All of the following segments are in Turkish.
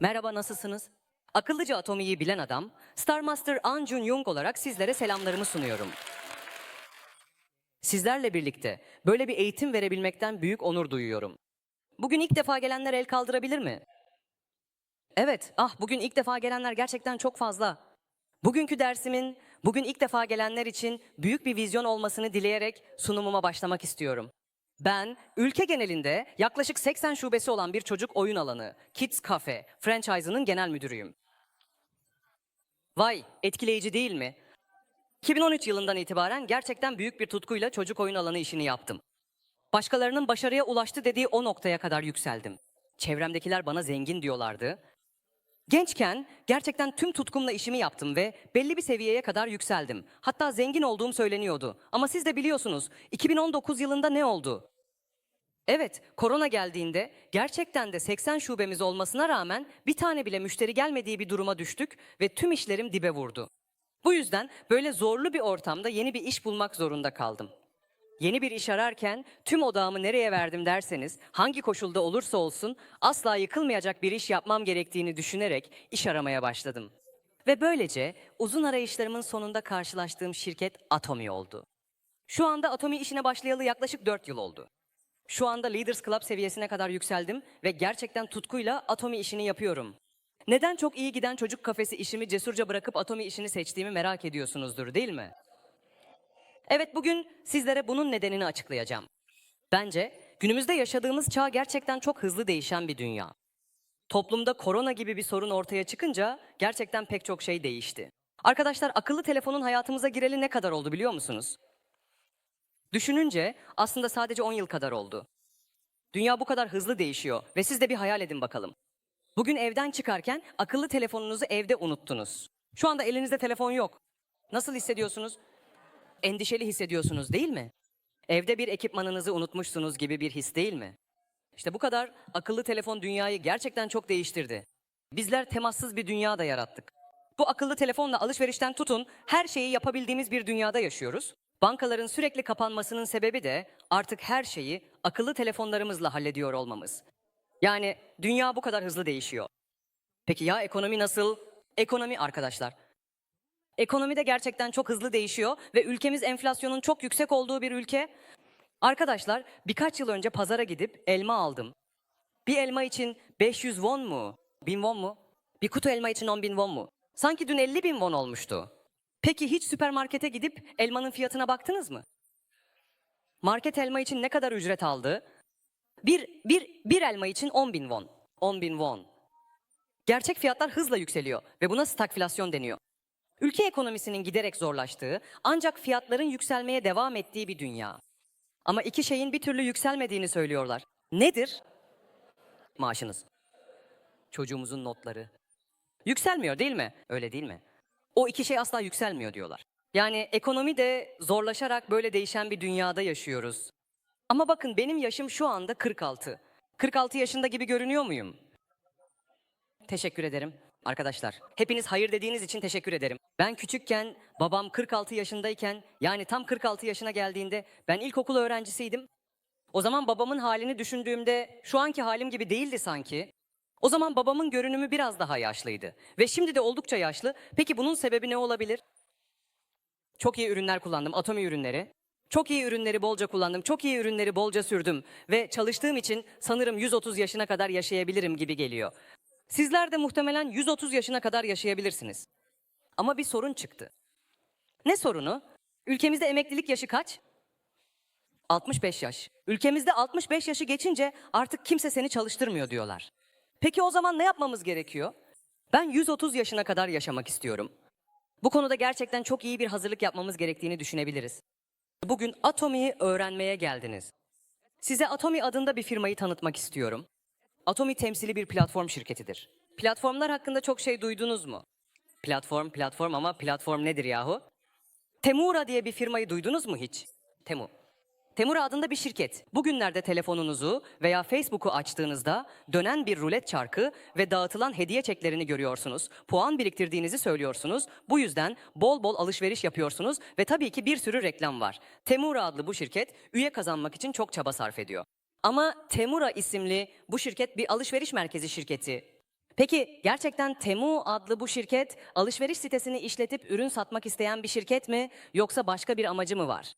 Merhaba, nasılsınız? Akıllıca atomiyi bilen adam, Star Master An Jun Young olarak sizlere selamlarımı sunuyorum. Sizlerle birlikte böyle bir eğitim verebilmekten büyük onur duyuyorum. Bugün ilk defa gelenler el kaldırabilir mi? Evet, ah bugün ilk defa gelenler gerçekten çok fazla. Bugünkü dersimin bugün ilk defa gelenler için büyük bir vizyon olmasını dileyerek sunumuma başlamak istiyorum. Ben ülke genelinde yaklaşık 80 şubesi olan bir çocuk oyun alanı Kids Cafe franchise'ının genel müdürüyüm. Vay, etkileyici değil mi? 2013 yılından itibaren gerçekten büyük bir tutkuyla çocuk oyun alanı işini yaptım. Başkalarının başarıya ulaştı dediği o noktaya kadar yükseldim. Çevremdekiler bana zengin diyorlardı. Gençken gerçekten tüm tutkumla işimi yaptım ve belli bir seviyeye kadar yükseldim. Hatta zengin olduğum söyleniyordu. Ama siz de biliyorsunuz 2019 yılında ne oldu? Evet, korona geldiğinde gerçekten de 80 şubemiz olmasına rağmen bir tane bile müşteri gelmediği bir duruma düştük ve tüm işlerim dibe vurdu. Bu yüzden böyle zorlu bir ortamda yeni bir iş bulmak zorunda kaldım. Yeni bir iş ararken tüm odağımı nereye verdim derseniz, hangi koşulda olursa olsun asla yıkılmayacak bir iş yapmam gerektiğini düşünerek iş aramaya başladım. Ve böylece uzun arayışlarımın sonunda karşılaştığım şirket Atomi oldu. Şu anda Atomi işine başlayalı yaklaşık 4 yıl oldu. Şu anda Leaders Club seviyesine kadar yükseldim ve gerçekten tutkuyla Atomi işini yapıyorum. Neden çok iyi giden çocuk kafesi işimi cesurca bırakıp Atomi işini seçtiğimi merak ediyorsunuzdur değil mi? Evet bugün sizlere bunun nedenini açıklayacağım. Bence günümüzde yaşadığımız çağ gerçekten çok hızlı değişen bir dünya. Toplumda korona gibi bir sorun ortaya çıkınca gerçekten pek çok şey değişti. Arkadaşlar akıllı telefonun hayatımıza gireli ne kadar oldu biliyor musunuz? Düşününce aslında sadece 10 yıl kadar oldu. Dünya bu kadar hızlı değişiyor ve siz de bir hayal edin bakalım. Bugün evden çıkarken akıllı telefonunuzu evde unuttunuz. Şu anda elinizde telefon yok. Nasıl hissediyorsunuz? Endişeli hissediyorsunuz değil mi? Evde bir ekipmanınızı unutmuşsunuz gibi bir his değil mi? İşte bu kadar akıllı telefon dünyayı gerçekten çok değiştirdi. Bizler temassız bir dünya da yarattık. Bu akıllı telefonla alışverişten tutun her şeyi yapabildiğimiz bir dünyada yaşıyoruz. Bankaların sürekli kapanmasının sebebi de artık her şeyi akıllı telefonlarımızla hallediyor olmamız. Yani dünya bu kadar hızlı değişiyor. Peki ya ekonomi nasıl? Ekonomi arkadaşlar. Ekonomi de gerçekten çok hızlı değişiyor ve ülkemiz enflasyonun çok yüksek olduğu bir ülke. Arkadaşlar birkaç yıl önce pazara gidip elma aldım. Bir elma için 500 won mu? 1000 won mu? Bir kutu elma için 10 bin won mu? Sanki dün 50 bin won olmuştu. Peki hiç süpermarkete gidip elmanın fiyatına baktınız mı? Market elma için ne kadar ücret aldı? Bir, bir, bir elma için 10 bin won. 10 bin won. Gerçek fiyatlar hızla yükseliyor ve buna stagflasyon deniyor. Ülke ekonomisinin giderek zorlaştığı ancak fiyatların yükselmeye devam ettiği bir dünya. Ama iki şeyin bir türlü yükselmediğini söylüyorlar. Nedir? Maaşınız. Çocuğumuzun notları. Yükselmiyor değil mi? Öyle değil mi? O iki şey asla yükselmiyor diyorlar. Yani ekonomi de zorlaşarak böyle değişen bir dünyada yaşıyoruz. Ama bakın benim yaşım şu anda 46. 46 yaşında gibi görünüyor muyum? Teşekkür ederim arkadaşlar. Hepiniz hayır dediğiniz için teşekkür ederim. Ben küçükken babam 46 yaşındayken yani tam 46 yaşına geldiğinde ben ilkokul öğrencisiydim. O zaman babamın halini düşündüğümde şu anki halim gibi değildi sanki. O zaman babamın görünümü biraz daha yaşlıydı ve şimdi de oldukça yaşlı. Peki bunun sebebi ne olabilir? Çok iyi ürünler kullandım, atomi ürünleri. Çok iyi ürünleri bolca kullandım, çok iyi ürünleri bolca sürdüm ve çalıştığım için sanırım 130 yaşına kadar yaşayabilirim gibi geliyor. Sizler de muhtemelen 130 yaşına kadar yaşayabilirsiniz. Ama bir sorun çıktı. Ne sorunu? Ülkemizde emeklilik yaşı kaç? 65 yaş. Ülkemizde 65 yaşı geçince artık kimse seni çalıştırmıyor diyorlar. Peki o zaman ne yapmamız gerekiyor? Ben 130 yaşına kadar yaşamak istiyorum. Bu konuda gerçekten çok iyi bir hazırlık yapmamız gerektiğini düşünebiliriz. Bugün Atomi'yi öğrenmeye geldiniz. Size Atomi adında bir firmayı tanıtmak istiyorum. Atomi temsili bir platform şirketidir. Platformlar hakkında çok şey duydunuz mu? Platform, platform ama platform nedir yahu? Temura diye bir firmayı duydunuz mu hiç? Temu. Temura adında bir şirket. Bugünlerde telefonunuzu veya Facebook'u açtığınızda dönen bir rulet çarkı ve dağıtılan hediye çeklerini görüyorsunuz. Puan biriktirdiğinizi söylüyorsunuz. Bu yüzden bol bol alışveriş yapıyorsunuz ve tabii ki bir sürü reklam var. Temura adlı bu şirket üye kazanmak için çok çaba sarf ediyor. Ama Temura isimli bu şirket bir alışveriş merkezi şirketi. Peki gerçekten Temu adlı bu şirket alışveriş sitesini işletip ürün satmak isteyen bir şirket mi yoksa başka bir amacı mı var?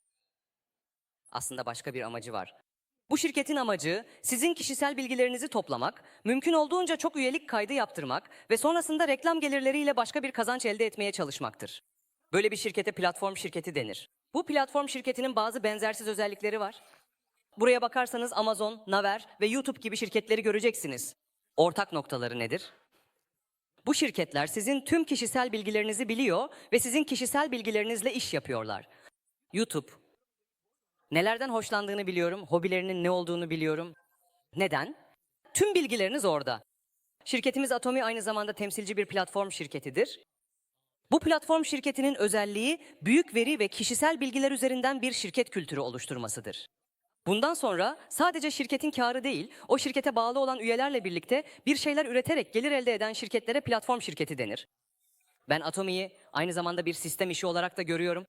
Aslında başka bir amacı var. Bu şirketin amacı sizin kişisel bilgilerinizi toplamak, mümkün olduğunca çok üyelik kaydı yaptırmak ve sonrasında reklam gelirleriyle başka bir kazanç elde etmeye çalışmaktır. Böyle bir şirkete platform şirketi denir. Bu platform şirketinin bazı benzersiz özellikleri var. Buraya bakarsanız Amazon, Naver ve YouTube gibi şirketleri göreceksiniz. Ortak noktaları nedir? Bu şirketler sizin tüm kişisel bilgilerinizi biliyor ve sizin kişisel bilgilerinizle iş yapıyorlar. YouTube, nelerden hoşlandığını biliyorum, hobilerinin ne olduğunu biliyorum. Neden? Tüm bilgileriniz orada. Şirketimiz Atomi aynı zamanda temsilci bir platform şirketidir. Bu platform şirketinin özelliği büyük veri ve kişisel bilgiler üzerinden bir şirket kültürü oluşturmasıdır. Bundan sonra sadece şirketin karı değil, o şirkete bağlı olan üyelerle birlikte bir şeyler üreterek gelir elde eden şirketlere platform şirketi denir. Ben Atomi'yi aynı zamanda bir sistem işi olarak da görüyorum.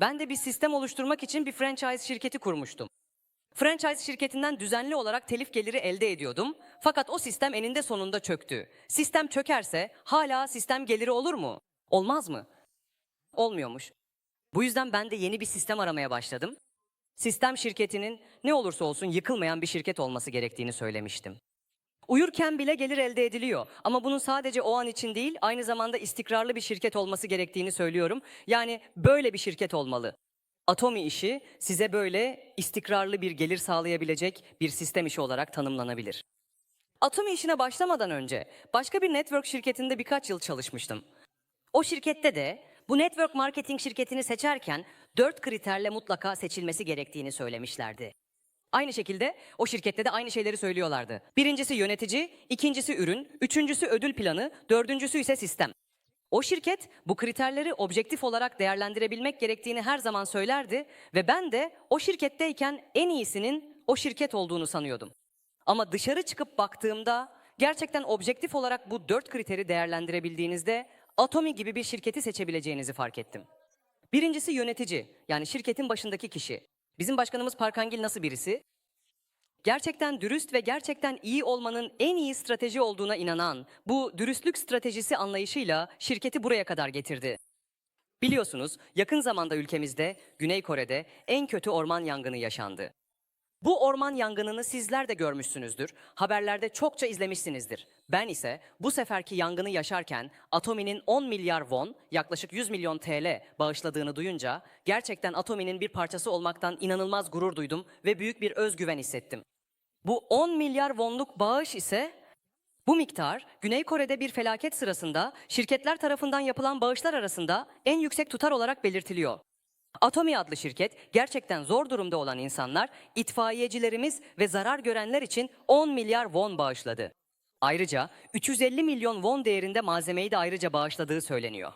Ben de bir sistem oluşturmak için bir franchise şirketi kurmuştum. Franchise şirketinden düzenli olarak telif geliri elde ediyordum. Fakat o sistem eninde sonunda çöktü. Sistem çökerse hala sistem geliri olur mu? Olmaz mı? Olmuyormuş. Bu yüzden ben de yeni bir sistem aramaya başladım. Sistem şirketinin ne olursa olsun yıkılmayan bir şirket olması gerektiğini söylemiştim. Uyurken bile gelir elde ediliyor ama bunun sadece o an için değil, aynı zamanda istikrarlı bir şirket olması gerektiğini söylüyorum. Yani böyle bir şirket olmalı. Atomi işi size böyle istikrarlı bir gelir sağlayabilecek bir sistem işi olarak tanımlanabilir. Atomi işine başlamadan önce başka bir network şirketinde birkaç yıl çalışmıştım. O şirkette de bu network marketing şirketini seçerken dört kriterle mutlaka seçilmesi gerektiğini söylemişlerdi. Aynı şekilde o şirkette de aynı şeyleri söylüyorlardı. Birincisi yönetici, ikincisi ürün, üçüncüsü ödül planı, dördüncüsü ise sistem. O şirket bu kriterleri objektif olarak değerlendirebilmek gerektiğini her zaman söylerdi ve ben de o şirketteyken en iyisinin o şirket olduğunu sanıyordum. Ama dışarı çıkıp baktığımda gerçekten objektif olarak bu dört kriteri değerlendirebildiğinizde Atomi gibi bir şirketi seçebileceğinizi fark ettim. Birincisi yönetici, yani şirketin başındaki kişi. Bizim başkanımız Parkangil nasıl birisi? Gerçekten dürüst ve gerçekten iyi olmanın en iyi strateji olduğuna inanan, bu dürüstlük stratejisi anlayışıyla şirketi buraya kadar getirdi. Biliyorsunuz yakın zamanda ülkemizde, Güney Kore'de en kötü orman yangını yaşandı. Bu orman yangınını sizler de görmüşsünüzdür. Haberlerde çokça izlemişsinizdir. Ben ise bu seferki yangını yaşarken Atomi'nin 10 milyar won, yaklaşık 100 milyon TL bağışladığını duyunca gerçekten Atomi'nin bir parçası olmaktan inanılmaz gurur duydum ve büyük bir özgüven hissettim. Bu 10 milyar wonluk bağış ise bu miktar Güney Kore'de bir felaket sırasında şirketler tarafından yapılan bağışlar arasında en yüksek tutar olarak belirtiliyor. Atomi adlı şirket gerçekten zor durumda olan insanlar, itfaiyecilerimiz ve zarar görenler için 10 milyar won bağışladı. Ayrıca 350 milyon won değerinde malzemeyi de ayrıca bağışladığı söyleniyor.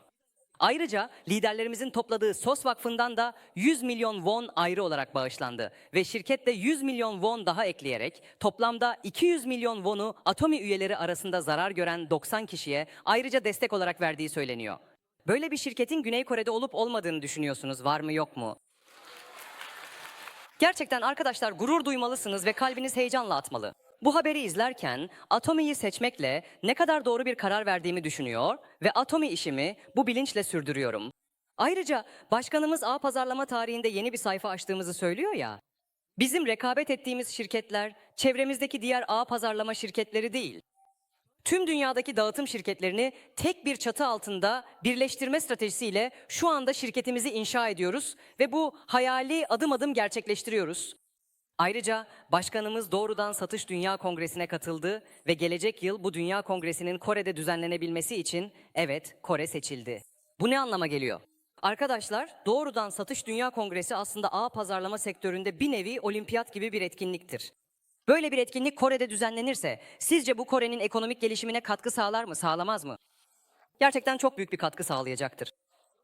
Ayrıca liderlerimizin topladığı SOS Vakfı'ndan da 100 milyon won ayrı olarak bağışlandı ve şirket de 100 milyon won daha ekleyerek toplamda 200 milyon won'u Atomi üyeleri arasında zarar gören 90 kişiye ayrıca destek olarak verdiği söyleniyor. Böyle bir şirketin Güney Kore'de olup olmadığını düşünüyorsunuz. Var mı yok mu? Gerçekten arkadaşlar gurur duymalısınız ve kalbiniz heyecanla atmalı. Bu haberi izlerken Atomi'yi seçmekle ne kadar doğru bir karar verdiğimi düşünüyor ve Atomi işimi bu bilinçle sürdürüyorum. Ayrıca başkanımız ağ pazarlama tarihinde yeni bir sayfa açtığımızı söylüyor ya. Bizim rekabet ettiğimiz şirketler çevremizdeki diğer ağ pazarlama şirketleri değil. Tüm dünyadaki dağıtım şirketlerini tek bir çatı altında birleştirme stratejisiyle şu anda şirketimizi inşa ediyoruz ve bu hayali adım adım gerçekleştiriyoruz. Ayrıca başkanımız doğrudan Satış Dünya Kongresi'ne katıldı ve gelecek yıl bu Dünya Kongresi'nin Kore'de düzenlenebilmesi için evet Kore seçildi. Bu ne anlama geliyor? Arkadaşlar doğrudan Satış Dünya Kongresi aslında ağ pazarlama sektöründe bir nevi olimpiyat gibi bir etkinliktir. Böyle bir etkinlik Kore'de düzenlenirse sizce bu Kore'nin ekonomik gelişimine katkı sağlar mı, sağlamaz mı? Gerçekten çok büyük bir katkı sağlayacaktır.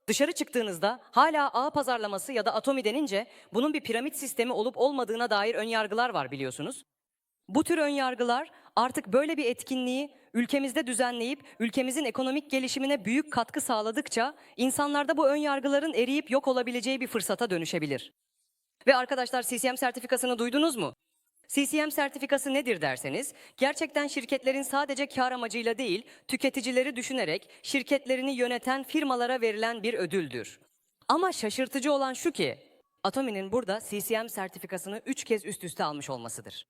Dışarı çıktığınızda hala ağ pazarlaması ya da atomi denince bunun bir piramit sistemi olup olmadığına dair ön yargılar var biliyorsunuz. Bu tür ön yargılar artık böyle bir etkinliği ülkemizde düzenleyip ülkemizin ekonomik gelişimine büyük katkı sağladıkça insanlarda bu ön yargıların eriyip yok olabileceği bir fırsata dönüşebilir. Ve arkadaşlar CCM sertifikasını duydunuz mu? CCM sertifikası nedir derseniz, gerçekten şirketlerin sadece kar amacıyla değil, tüketicileri düşünerek şirketlerini yöneten firmalara verilen bir ödüldür. Ama şaşırtıcı olan şu ki, Atomi'nin burada CCM sertifikasını 3 kez üst üste almış olmasıdır.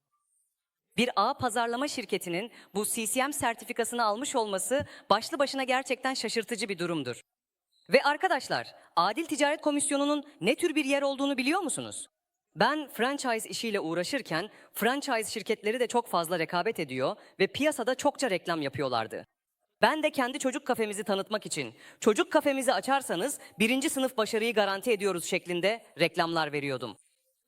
Bir ağ pazarlama şirketinin bu CCM sertifikasını almış olması başlı başına gerçekten şaşırtıcı bir durumdur. Ve arkadaşlar, Adil Ticaret Komisyonu'nun ne tür bir yer olduğunu biliyor musunuz? Ben franchise işiyle uğraşırken franchise şirketleri de çok fazla rekabet ediyor ve piyasada çokça reklam yapıyorlardı. Ben de kendi çocuk kafemizi tanıtmak için çocuk kafemizi açarsanız birinci sınıf başarıyı garanti ediyoruz şeklinde reklamlar veriyordum.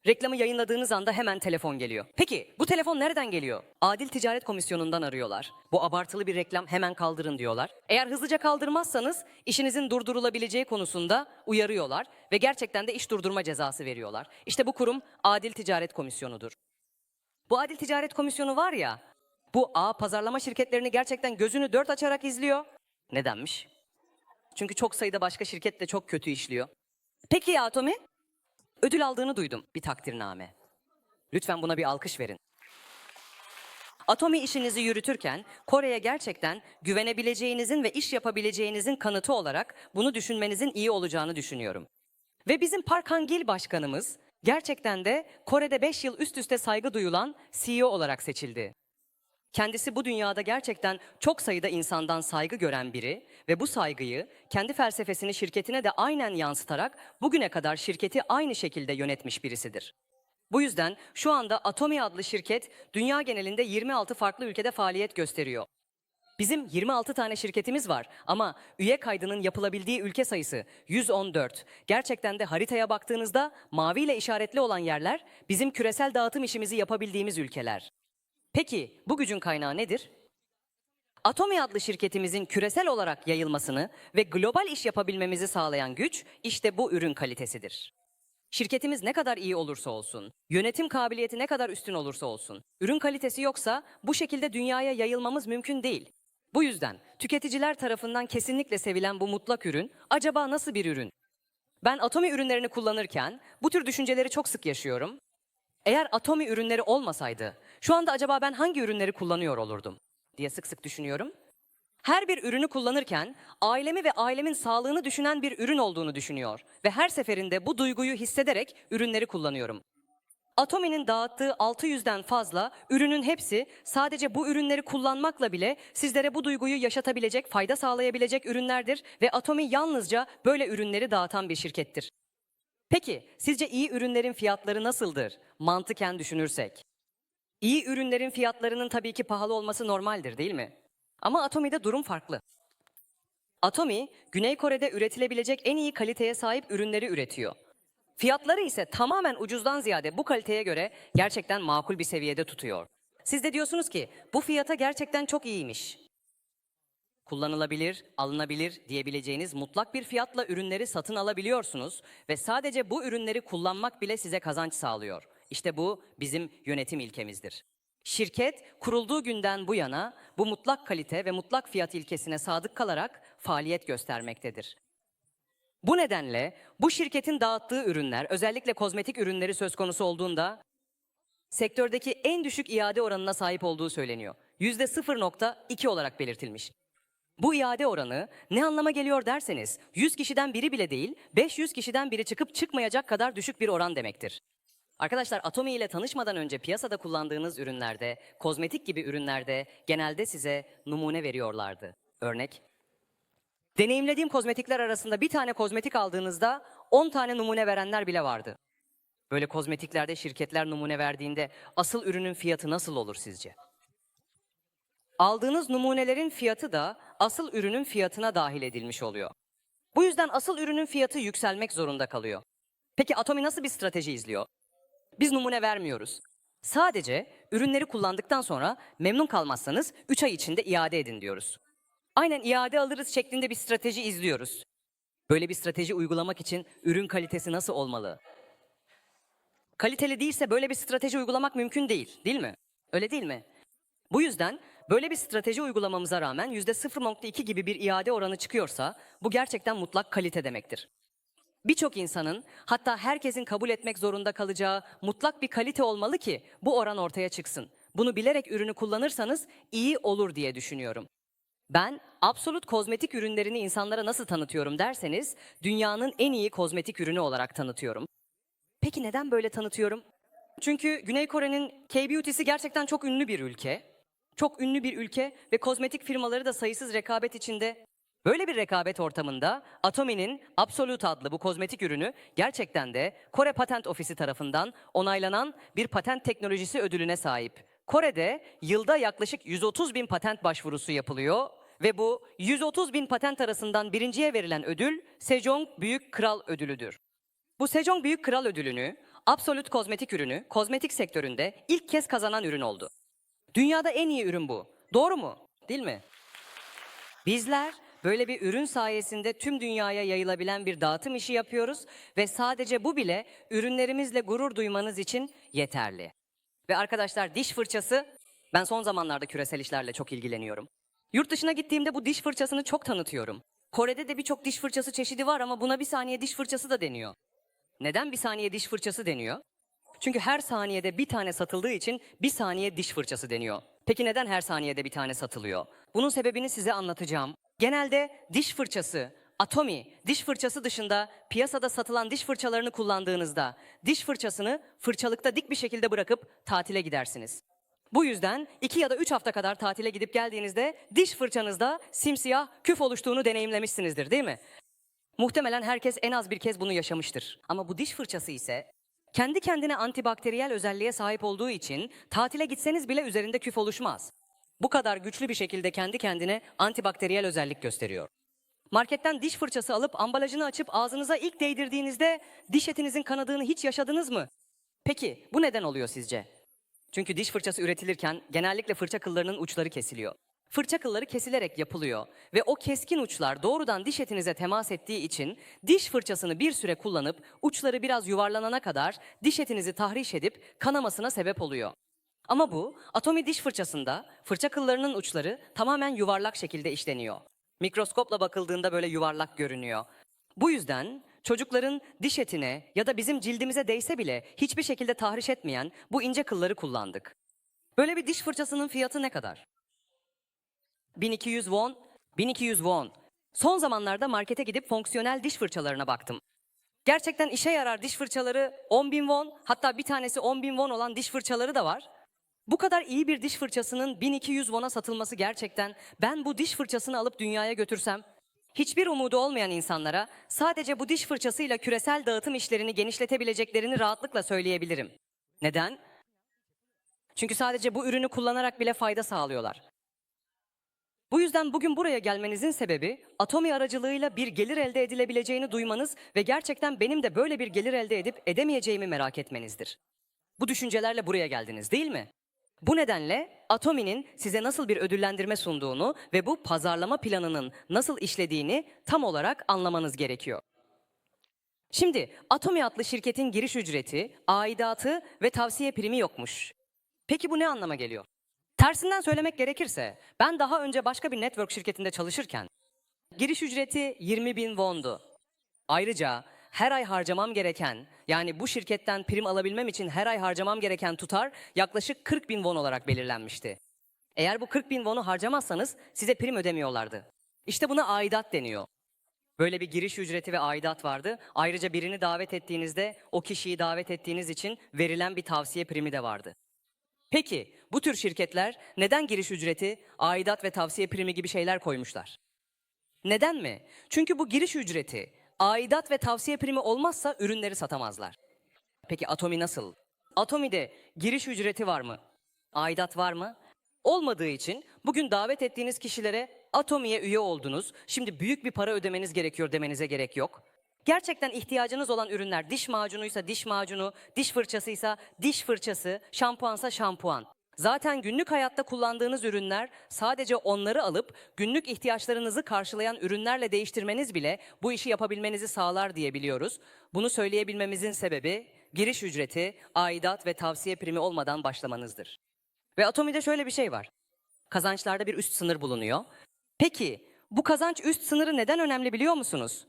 Reklamı yayınladığınız anda hemen telefon geliyor. Peki bu telefon nereden geliyor? Adil Ticaret Komisyonu'ndan arıyorlar. Bu abartılı bir reklam hemen kaldırın diyorlar. Eğer hızlıca kaldırmazsanız işinizin durdurulabileceği konusunda uyarıyorlar ve gerçekten de iş durdurma cezası veriyorlar. İşte bu kurum Adil Ticaret Komisyonu'dur. Bu Adil Ticaret Komisyonu var ya, bu ağ pazarlama şirketlerini gerçekten gözünü dört açarak izliyor. Nedenmiş? Çünkü çok sayıda başka şirket de çok kötü işliyor. Peki ya Atomi? Ödül aldığını duydum. Bir takdirname. Lütfen buna bir alkış verin. Atomi işinizi yürütürken Kore'ye gerçekten güvenebileceğinizin ve iş yapabileceğinizin kanıtı olarak bunu düşünmenizin iyi olacağını düşünüyorum. Ve bizim Park Hang-il başkanımız gerçekten de Kore'de 5 yıl üst üste saygı duyulan CEO olarak seçildi. Kendisi bu dünyada gerçekten çok sayıda insandan saygı gören biri ve bu saygıyı kendi felsefesini şirketine de aynen yansıtarak bugüne kadar şirketi aynı şekilde yönetmiş birisidir. Bu yüzden şu anda Atomi adlı şirket dünya genelinde 26 farklı ülkede faaliyet gösteriyor. Bizim 26 tane şirketimiz var ama üye kaydının yapılabildiği ülke sayısı 114. Gerçekten de haritaya baktığınızda maviyle işaretli olan yerler bizim küresel dağıtım işimizi yapabildiğimiz ülkeler. Peki bu gücün kaynağı nedir? Atomi adlı şirketimizin küresel olarak yayılmasını ve global iş yapabilmemizi sağlayan güç işte bu ürün kalitesidir. Şirketimiz ne kadar iyi olursa olsun, yönetim kabiliyeti ne kadar üstün olursa olsun, ürün kalitesi yoksa bu şekilde dünyaya yayılmamız mümkün değil. Bu yüzden tüketiciler tarafından kesinlikle sevilen bu mutlak ürün acaba nasıl bir ürün? Ben Atomi ürünlerini kullanırken bu tür düşünceleri çok sık yaşıyorum. Eğer Atomi ürünleri olmasaydı, şu anda acaba ben hangi ürünleri kullanıyor olurdum diye sık sık düşünüyorum. Her bir ürünü kullanırken ailemi ve ailemin sağlığını düşünen bir ürün olduğunu düşünüyor ve her seferinde bu duyguyu hissederek ürünleri kullanıyorum. Atomi'nin dağıttığı 600'den fazla ürünün hepsi sadece bu ürünleri kullanmakla bile sizlere bu duyguyu yaşatabilecek, fayda sağlayabilecek ürünlerdir ve Atomi yalnızca böyle ürünleri dağıtan bir şirkettir. Peki sizce iyi ürünlerin fiyatları nasıldır? Mantıken düşünürsek. İyi ürünlerin fiyatlarının tabii ki pahalı olması normaldir değil mi? Ama Atomi'de durum farklı. Atomi, Güney Kore'de üretilebilecek en iyi kaliteye sahip ürünleri üretiyor. Fiyatları ise tamamen ucuzdan ziyade bu kaliteye göre gerçekten makul bir seviyede tutuyor. Siz de diyorsunuz ki bu fiyata gerçekten çok iyiymiş. Kullanılabilir, alınabilir diyebileceğiniz mutlak bir fiyatla ürünleri satın alabiliyorsunuz ve sadece bu ürünleri kullanmak bile size kazanç sağlıyor. İşte bu bizim yönetim ilkemizdir. Şirket kurulduğu günden bu yana bu mutlak kalite ve mutlak fiyat ilkesine sadık kalarak faaliyet göstermektedir. Bu nedenle bu şirketin dağıttığı ürünler, özellikle kozmetik ürünleri söz konusu olduğunda sektördeki en düşük iade oranına sahip olduğu söyleniyor. Yüzde 0.2 olarak belirtilmiş. Bu iade oranı ne anlama geliyor derseniz 100 kişiden biri bile değil 500 kişiden biri çıkıp çıkmayacak kadar düşük bir oran demektir. Arkadaşlar Atomi ile tanışmadan önce piyasada kullandığınız ürünlerde, kozmetik gibi ürünlerde genelde size numune veriyorlardı. Örnek Deneyimlediğim kozmetikler arasında bir tane kozmetik aldığınızda 10 tane numune verenler bile vardı. Böyle kozmetiklerde şirketler numune verdiğinde asıl ürünün fiyatı nasıl olur sizce? Aldığınız numunelerin fiyatı da asıl ürünün fiyatına dahil edilmiş oluyor. Bu yüzden asıl ürünün fiyatı yükselmek zorunda kalıyor. Peki Atomi nasıl bir strateji izliyor? Biz numune vermiyoruz. Sadece ürünleri kullandıktan sonra memnun kalmazsanız 3 ay içinde iade edin diyoruz. Aynen iade alırız şeklinde bir strateji izliyoruz. Böyle bir strateji uygulamak için ürün kalitesi nasıl olmalı? Kaliteli değilse böyle bir strateji uygulamak mümkün değil, değil mi? Öyle değil mi? Bu yüzden böyle bir strateji uygulamamıza rağmen yüzde 0.2 gibi bir iade oranı çıkıyorsa bu gerçekten mutlak kalite demektir. Birçok insanın hatta herkesin kabul etmek zorunda kalacağı mutlak bir kalite olmalı ki bu oran ortaya çıksın. Bunu bilerek ürünü kullanırsanız iyi olur diye düşünüyorum. Ben absolut kozmetik ürünlerini insanlara nasıl tanıtıyorum derseniz dünyanın en iyi kozmetik ürünü olarak tanıtıyorum. Peki neden böyle tanıtıyorum? Çünkü Güney Kore'nin K-Beauty'si gerçekten çok ünlü bir ülke. Çok ünlü bir ülke ve kozmetik firmaları da sayısız rekabet içinde. Böyle bir rekabet ortamında Atomi'nin Absolute adlı bu kozmetik ürünü gerçekten de Kore Patent Ofisi tarafından onaylanan bir patent teknolojisi ödülüne sahip. Kore'de yılda yaklaşık 130 bin patent başvurusu yapılıyor ve bu 130 bin patent arasından birinciye verilen ödül Sejong Büyük Kral Ödülüdür. Bu Sejong Büyük Kral Ödülünü Absolut kozmetik ürünü kozmetik sektöründe ilk kez kazanan ürün oldu. Dünyada en iyi ürün bu. Doğru mu? Değil mi? Bizler böyle bir ürün sayesinde tüm dünyaya yayılabilen bir dağıtım işi yapıyoruz ve sadece bu bile ürünlerimizle gurur duymanız için yeterli. Ve arkadaşlar diş fırçası, ben son zamanlarda küresel işlerle çok ilgileniyorum. Yurt dışına gittiğimde bu diş fırçasını çok tanıtıyorum. Kore'de de birçok diş fırçası çeşidi var ama buna bir saniye diş fırçası da deniyor. Neden bir saniye diş fırçası deniyor? Çünkü her saniyede bir tane satıldığı için bir saniye diş fırçası deniyor. Peki neden her saniyede bir tane satılıyor? Bunun sebebini size anlatacağım. Genelde diş fırçası, Atomi, diş fırçası dışında piyasada satılan diş fırçalarını kullandığınızda diş fırçasını fırçalıkta dik bir şekilde bırakıp tatile gidersiniz. Bu yüzden iki ya da üç hafta kadar tatile gidip geldiğinizde diş fırçanızda simsiyah küf oluştuğunu deneyimlemişsinizdir değil mi? Muhtemelen herkes en az bir kez bunu yaşamıştır. Ama bu diş fırçası ise kendi kendine antibakteriyel özelliğe sahip olduğu için tatile gitseniz bile üzerinde küf oluşmaz. Bu kadar güçlü bir şekilde kendi kendine antibakteriyel özellik gösteriyor. Marketten diş fırçası alıp ambalajını açıp ağzınıza ilk değdirdiğinizde diş etinizin kanadığını hiç yaşadınız mı? Peki bu neden oluyor sizce? Çünkü diş fırçası üretilirken genellikle fırça kıllarının uçları kesiliyor. Fırça kılları kesilerek yapılıyor ve o keskin uçlar doğrudan diş etinize temas ettiği için diş fırçasını bir süre kullanıp uçları biraz yuvarlanana kadar diş etinizi tahriş edip kanamasına sebep oluyor. Ama bu atomi diş fırçasında fırça kıllarının uçları tamamen yuvarlak şekilde işleniyor. Mikroskopla bakıldığında böyle yuvarlak görünüyor. Bu yüzden çocukların diş etine ya da bizim cildimize değse bile hiçbir şekilde tahriş etmeyen bu ince kılları kullandık. Böyle bir diş fırçasının fiyatı ne kadar? 1200 won, 1200 won. Son zamanlarda markete gidip fonksiyonel diş fırçalarına baktım. Gerçekten işe yarar diş fırçaları 10 bin won, hatta bir tanesi 10 bin won olan diş fırçaları da var. Bu kadar iyi bir diş fırçasının 1200 won'a satılması gerçekten ben bu diş fırçasını alıp dünyaya götürsem hiçbir umudu olmayan insanlara sadece bu diş fırçasıyla küresel dağıtım işlerini genişletebileceklerini rahatlıkla söyleyebilirim. Neden? Çünkü sadece bu ürünü kullanarak bile fayda sağlıyorlar. Bu yüzden bugün buraya gelmenizin sebebi Atomi aracılığıyla bir gelir elde edilebileceğini duymanız ve gerçekten benim de böyle bir gelir elde edip edemeyeceğimi merak etmenizdir. Bu düşüncelerle buraya geldiniz değil mi? Bu nedenle Atomi'nin size nasıl bir ödüllendirme sunduğunu ve bu pazarlama planının nasıl işlediğini tam olarak anlamanız gerekiyor. Şimdi Atomi adlı şirketin giriş ücreti, aidatı ve tavsiye primi yokmuş. Peki bu ne anlama geliyor? Tersinden söylemek gerekirse ben daha önce başka bir network şirketinde çalışırken giriş ücreti 20 bin wondu. Ayrıca her ay harcamam gereken yani bu şirketten prim alabilmem için her ay harcamam gereken tutar yaklaşık 40 bin won olarak belirlenmişti. Eğer bu 40 bin won'u harcamazsanız size prim ödemiyorlardı. İşte buna aidat deniyor. Böyle bir giriş ücreti ve aidat vardı. Ayrıca birini davet ettiğinizde o kişiyi davet ettiğiniz için verilen bir tavsiye primi de vardı. Peki bu tür şirketler neden giriş ücreti, aidat ve tavsiye primi gibi şeyler koymuşlar? Neden mi? Çünkü bu giriş ücreti, aidat ve tavsiye primi olmazsa ürünleri satamazlar. Peki Atomi nasıl? Atomi'de giriş ücreti var mı? Aidat var mı? Olmadığı için bugün davet ettiğiniz kişilere Atomi'ye üye oldunuz. Şimdi büyük bir para ödemeniz gerekiyor demenize gerek yok. Gerçekten ihtiyacınız olan ürünler diş macunuysa diş macunu, diş fırçasıysa diş fırçası, şampuansa şampuan. Zaten günlük hayatta kullandığınız ürünler sadece onları alıp günlük ihtiyaçlarınızı karşılayan ürünlerle değiştirmeniz bile bu işi yapabilmenizi sağlar diye biliyoruz. Bunu söyleyebilmemizin sebebi giriş ücreti, aidat ve tavsiye primi olmadan başlamanızdır. Ve Atomi'de şöyle bir şey var. Kazançlarda bir üst sınır bulunuyor. Peki bu kazanç üst sınırı neden önemli biliyor musunuz?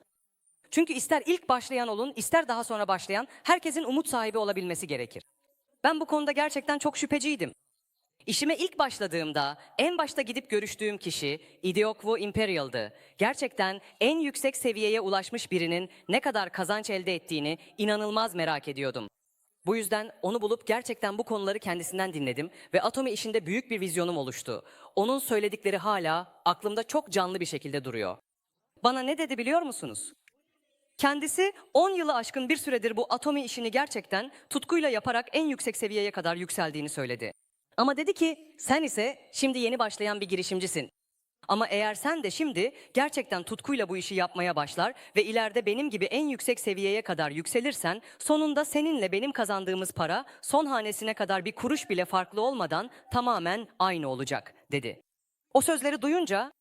Çünkü ister ilk başlayan olun, ister daha sonra başlayan, herkesin umut sahibi olabilmesi gerekir. Ben bu konuda gerçekten çok şüpheciydim. İşime ilk başladığımda en başta gidip görüştüğüm kişi Idiokwu Imperial'dı. Gerçekten en yüksek seviyeye ulaşmış birinin ne kadar kazanç elde ettiğini inanılmaz merak ediyordum. Bu yüzden onu bulup gerçekten bu konuları kendisinden dinledim ve Atomi işinde büyük bir vizyonum oluştu. Onun söyledikleri hala aklımda çok canlı bir şekilde duruyor. Bana ne dedi biliyor musunuz? Kendisi 10 yılı aşkın bir süredir bu Atomi işini gerçekten tutkuyla yaparak en yüksek seviyeye kadar yükseldiğini söyledi. Ama dedi ki sen ise şimdi yeni başlayan bir girişimcisin. Ama eğer sen de şimdi gerçekten tutkuyla bu işi yapmaya başlar ve ileride benim gibi en yüksek seviyeye kadar yükselirsen sonunda seninle benim kazandığımız para son hanesine kadar bir kuruş bile farklı olmadan tamamen aynı olacak dedi. O sözleri duyunca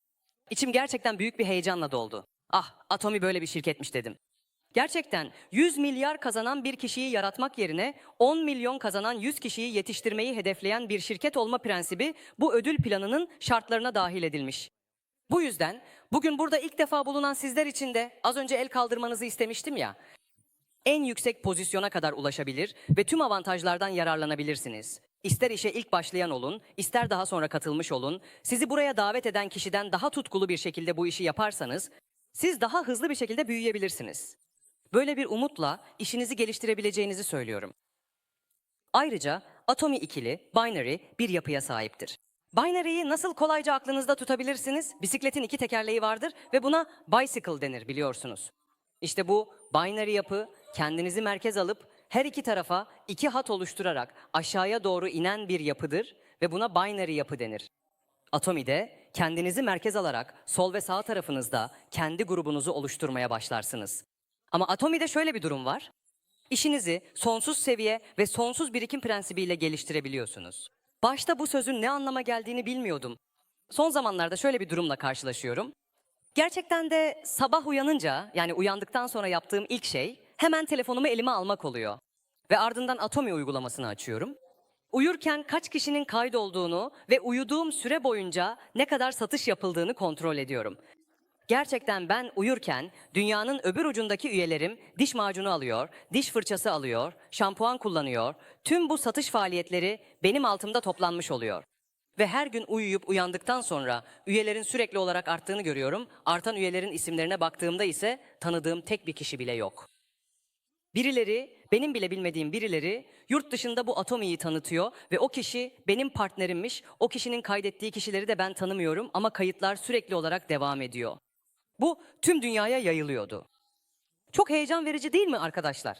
içim gerçekten büyük bir heyecanla doldu. Ah Atomi böyle bir şirketmiş dedim. Gerçekten 100 milyar kazanan bir kişiyi yaratmak yerine 10 milyon kazanan 100 kişiyi yetiştirmeyi hedefleyen bir şirket olma prensibi bu ödül planının şartlarına dahil edilmiş. Bu yüzden bugün burada ilk defa bulunan sizler için de az önce el kaldırmanızı istemiştim ya. En yüksek pozisyona kadar ulaşabilir ve tüm avantajlardan yararlanabilirsiniz. İster işe ilk başlayan olun, ister daha sonra katılmış olun, sizi buraya davet eden kişiden daha tutkulu bir şekilde bu işi yaparsanız, siz daha hızlı bir şekilde büyüyebilirsiniz. Böyle bir umutla işinizi geliştirebileceğinizi söylüyorum. Ayrıca Atomi ikili, binary bir yapıya sahiptir. Binary'yi nasıl kolayca aklınızda tutabilirsiniz? Bisikletin iki tekerleği vardır ve buna bicycle denir biliyorsunuz. İşte bu binary yapı kendinizi merkez alıp her iki tarafa iki hat oluşturarak aşağıya doğru inen bir yapıdır ve buna binary yapı denir. Atomi'de kendinizi merkez alarak sol ve sağ tarafınızda kendi grubunuzu oluşturmaya başlarsınız. Ama Atomi'de şöyle bir durum var. İşinizi sonsuz seviye ve sonsuz birikim prensibiyle geliştirebiliyorsunuz. Başta bu sözün ne anlama geldiğini bilmiyordum. Son zamanlarda şöyle bir durumla karşılaşıyorum. Gerçekten de sabah uyanınca yani uyandıktan sonra yaptığım ilk şey hemen telefonumu elime almak oluyor. Ve ardından Atomi uygulamasını açıyorum. Uyurken kaç kişinin kaydolduğunu ve uyuduğum süre boyunca ne kadar satış yapıldığını kontrol ediyorum. Gerçekten ben uyurken dünyanın öbür ucundaki üyelerim diş macunu alıyor, diş fırçası alıyor, şampuan kullanıyor. Tüm bu satış faaliyetleri benim altımda toplanmış oluyor. Ve her gün uyuyup uyandıktan sonra üyelerin sürekli olarak arttığını görüyorum. Artan üyelerin isimlerine baktığımda ise tanıdığım tek bir kişi bile yok. Birileri, benim bile bilmediğim birileri yurt dışında bu Atomi'yi tanıtıyor ve o kişi benim partnerimmiş. O kişinin kaydettiği kişileri de ben tanımıyorum ama kayıtlar sürekli olarak devam ediyor. Bu tüm dünyaya yayılıyordu. Çok heyecan verici değil mi arkadaşlar?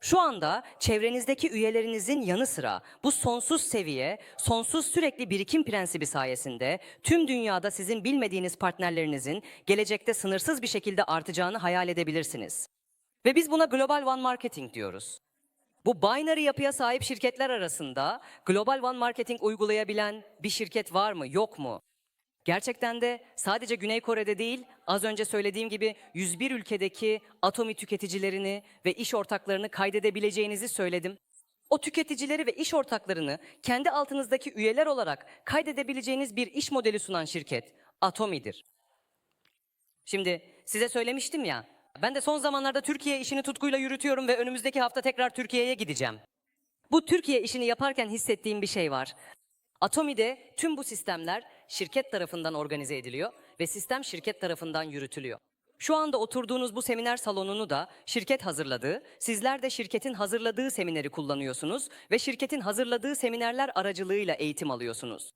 Şu anda çevrenizdeki üyelerinizin yanı sıra bu sonsuz seviye, sonsuz sürekli birikim prensibi sayesinde tüm dünyada sizin bilmediğiniz partnerlerinizin gelecekte sınırsız bir şekilde artacağını hayal edebilirsiniz. Ve biz buna Global One Marketing diyoruz. Bu binary yapıya sahip şirketler arasında Global One Marketing uygulayabilen bir şirket var mı, yok mu? Gerçekten de sadece Güney Kore'de değil, az önce söylediğim gibi 101 ülkedeki atomi tüketicilerini ve iş ortaklarını kaydedebileceğinizi söyledim. O tüketicileri ve iş ortaklarını kendi altınızdaki üyeler olarak kaydedebileceğiniz bir iş modeli sunan şirket Atomi'dir. Şimdi size söylemiştim ya, ben de son zamanlarda Türkiye işini tutkuyla yürütüyorum ve önümüzdeki hafta tekrar Türkiye'ye gideceğim. Bu Türkiye işini yaparken hissettiğim bir şey var. Atomi'de tüm bu sistemler şirket tarafından organize ediliyor ve sistem şirket tarafından yürütülüyor. Şu anda oturduğunuz bu seminer salonunu da şirket hazırladığı, sizler de şirketin hazırladığı semineri kullanıyorsunuz ve şirketin hazırladığı seminerler aracılığıyla eğitim alıyorsunuz.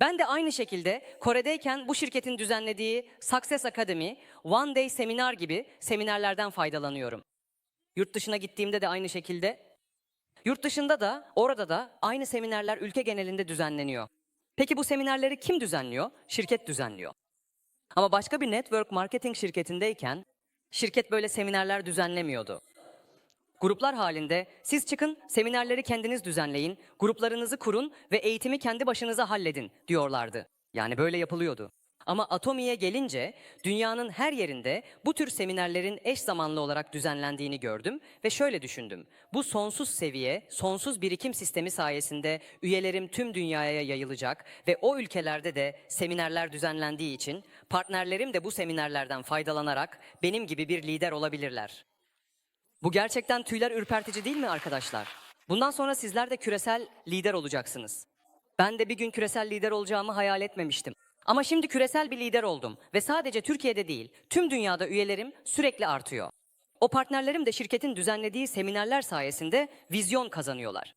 Ben de aynı şekilde Kore'deyken bu şirketin düzenlediği Success Academy, One Day Seminar gibi seminerlerden faydalanıyorum. Yurt dışına gittiğimde de aynı şekilde Yurt dışında da orada da aynı seminerler ülke genelinde düzenleniyor. Peki bu seminerleri kim düzenliyor? Şirket düzenliyor. Ama başka bir network marketing şirketindeyken şirket böyle seminerler düzenlemiyordu. Gruplar halinde siz çıkın, seminerleri kendiniz düzenleyin, gruplarınızı kurun ve eğitimi kendi başınıza halledin diyorlardı. Yani böyle yapılıyordu. Ama Atomi'ye gelince dünyanın her yerinde bu tür seminerlerin eş zamanlı olarak düzenlendiğini gördüm ve şöyle düşündüm. Bu sonsuz seviye, sonsuz birikim sistemi sayesinde üyelerim tüm dünyaya yayılacak ve o ülkelerde de seminerler düzenlendiği için partnerlerim de bu seminerlerden faydalanarak benim gibi bir lider olabilirler. Bu gerçekten tüyler ürpertici değil mi arkadaşlar? Bundan sonra sizler de küresel lider olacaksınız. Ben de bir gün küresel lider olacağımı hayal etmemiştim. Ama şimdi küresel bir lider oldum ve sadece Türkiye'de değil, tüm dünyada üyelerim sürekli artıyor. O partnerlerim de şirketin düzenlediği seminerler sayesinde vizyon kazanıyorlar.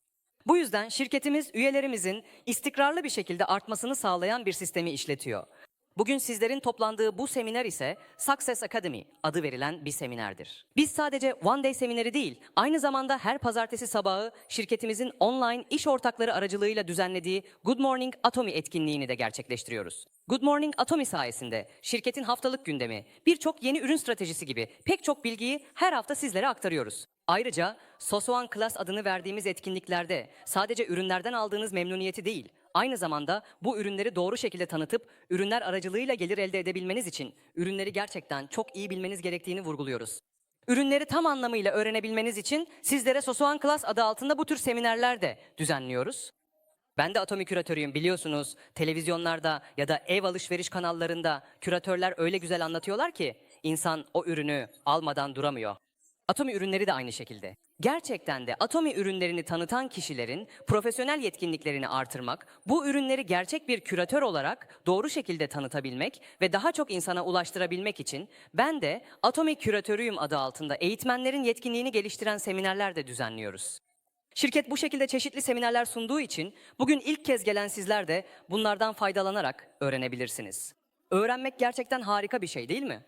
Bu yüzden şirketimiz üyelerimizin istikrarlı bir şekilde artmasını sağlayan bir sistemi işletiyor. Bugün sizlerin toplandığı bu seminer ise Success Academy adı verilen bir seminerdir. Biz sadece One Day semineri değil, aynı zamanda her pazartesi sabahı şirketimizin online iş ortakları aracılığıyla düzenlediği Good Morning Atomy etkinliğini de gerçekleştiriyoruz. Good Morning Atomy sayesinde şirketin haftalık gündemi, birçok yeni ürün stratejisi gibi pek çok bilgiyi her hafta sizlere aktarıyoruz. Ayrıca Sosoan Class adını verdiğimiz etkinliklerde sadece ürünlerden aldığınız memnuniyeti değil, aynı zamanda bu ürünleri doğru şekilde tanıtıp ürünler aracılığıyla gelir elde edebilmeniz için ürünleri gerçekten çok iyi bilmeniz gerektiğini vurguluyoruz. Ürünleri tam anlamıyla öğrenebilmeniz için sizlere Sosoan Class adı altında bu tür seminerler de düzenliyoruz. Ben de Atomi küratörüyüm biliyorsunuz. Televizyonlarda ya da ev alışveriş kanallarında küratörler öyle güzel anlatıyorlar ki insan o ürünü almadan duramıyor. Atomi ürünleri de aynı şekilde. Gerçekten de Atomi ürünlerini tanıtan kişilerin profesyonel yetkinliklerini artırmak, bu ürünleri gerçek bir küratör olarak doğru şekilde tanıtabilmek ve daha çok insana ulaştırabilmek için ben de Atomi Küratörüyüm adı altında eğitmenlerin yetkinliğini geliştiren seminerler de düzenliyoruz. Şirket bu şekilde çeşitli seminerler sunduğu için bugün ilk kez gelen sizler de bunlardan faydalanarak öğrenebilirsiniz. Öğrenmek gerçekten harika bir şey değil mi?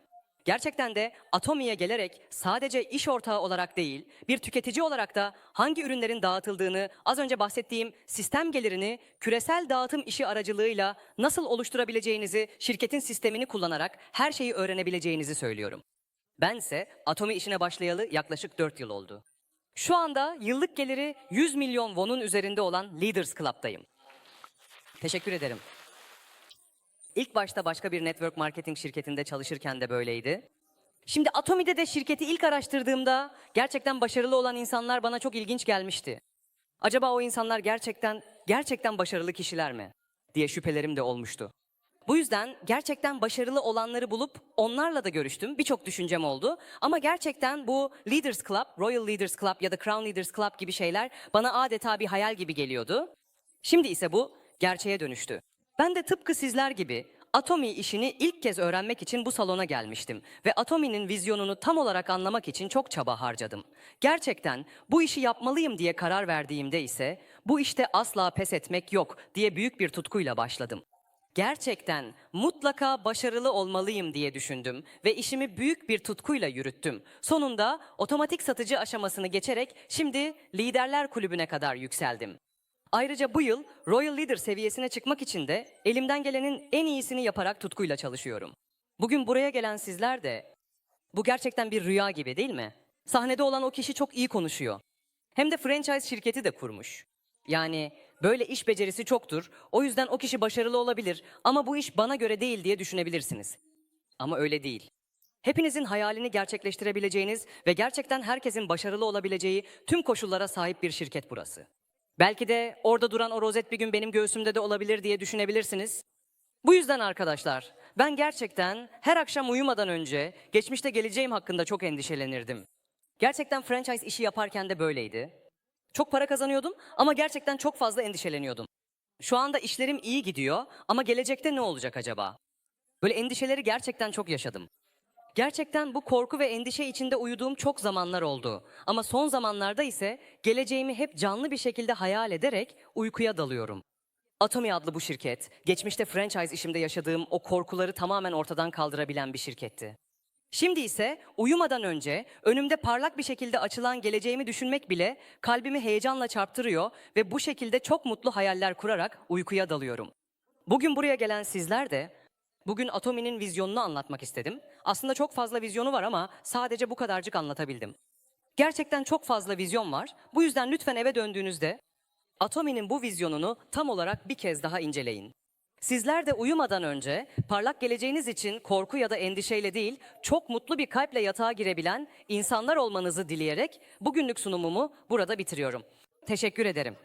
Gerçekten de Atomi'ye gelerek sadece iş ortağı olarak değil, bir tüketici olarak da hangi ürünlerin dağıtıldığını, az önce bahsettiğim sistem gelirini küresel dağıtım işi aracılığıyla nasıl oluşturabileceğinizi, şirketin sistemini kullanarak her şeyi öğrenebileceğinizi söylüyorum. Bense Atomi işine başlayalı yaklaşık 4 yıl oldu. Şu anda yıllık geliri 100 milyon won'un üzerinde olan Leaders Club'dayım. Teşekkür ederim. İlk başta başka bir network marketing şirketinde çalışırken de böyleydi. Şimdi Atomi'de de şirketi ilk araştırdığımda gerçekten başarılı olan insanlar bana çok ilginç gelmişti. Acaba o insanlar gerçekten gerçekten başarılı kişiler mi diye şüphelerim de olmuştu. Bu yüzden gerçekten başarılı olanları bulup onlarla da görüştüm. Birçok düşüncem oldu. Ama gerçekten bu Leaders Club, Royal Leaders Club ya da Crown Leaders Club gibi şeyler bana adeta bir hayal gibi geliyordu. Şimdi ise bu gerçeğe dönüştü. Ben de tıpkı sizler gibi Atomi işini ilk kez öğrenmek için bu salona gelmiştim ve Atomi'nin vizyonunu tam olarak anlamak için çok çaba harcadım. Gerçekten bu işi yapmalıyım diye karar verdiğimde ise bu işte asla pes etmek yok diye büyük bir tutkuyla başladım. Gerçekten mutlaka başarılı olmalıyım diye düşündüm ve işimi büyük bir tutkuyla yürüttüm. Sonunda otomatik satıcı aşamasını geçerek şimdi liderler kulübüne kadar yükseldim. Ayrıca bu yıl Royal Leader seviyesine çıkmak için de elimden gelenin en iyisini yaparak tutkuyla çalışıyorum. Bugün buraya gelen sizler de bu gerçekten bir rüya gibi değil mi? Sahnede olan o kişi çok iyi konuşuyor. Hem de franchise şirketi de kurmuş. Yani böyle iş becerisi çoktur. O yüzden o kişi başarılı olabilir ama bu iş bana göre değil diye düşünebilirsiniz. Ama öyle değil. Hepinizin hayalini gerçekleştirebileceğiniz ve gerçekten herkesin başarılı olabileceği tüm koşullara sahip bir şirket burası. Belki de orada duran o rozet bir gün benim göğsümde de olabilir diye düşünebilirsiniz. Bu yüzden arkadaşlar, ben gerçekten her akşam uyumadan önce geçmişte geleceğim hakkında çok endişelenirdim. Gerçekten franchise işi yaparken de böyleydi. Çok para kazanıyordum ama gerçekten çok fazla endişeleniyordum. Şu anda işlerim iyi gidiyor ama gelecekte ne olacak acaba? Böyle endişeleri gerçekten çok yaşadım. Gerçekten bu korku ve endişe içinde uyuduğum çok zamanlar oldu. Ama son zamanlarda ise geleceğimi hep canlı bir şekilde hayal ederek uykuya dalıyorum. Atomi adlı bu şirket, geçmişte franchise işimde yaşadığım o korkuları tamamen ortadan kaldırabilen bir şirketti. Şimdi ise uyumadan önce önümde parlak bir şekilde açılan geleceğimi düşünmek bile kalbimi heyecanla çarptırıyor ve bu şekilde çok mutlu hayaller kurarak uykuya dalıyorum. Bugün buraya gelen sizler de bugün Atomi'nin vizyonunu anlatmak istedim. Aslında çok fazla vizyonu var ama sadece bu kadarcık anlatabildim. Gerçekten çok fazla vizyon var. Bu yüzden lütfen eve döndüğünüzde Atomi'nin bu vizyonunu tam olarak bir kez daha inceleyin. Sizler de uyumadan önce parlak geleceğiniz için korku ya da endişeyle değil, çok mutlu bir kalple yatağa girebilen insanlar olmanızı dileyerek bugünlük sunumumu burada bitiriyorum. Teşekkür ederim.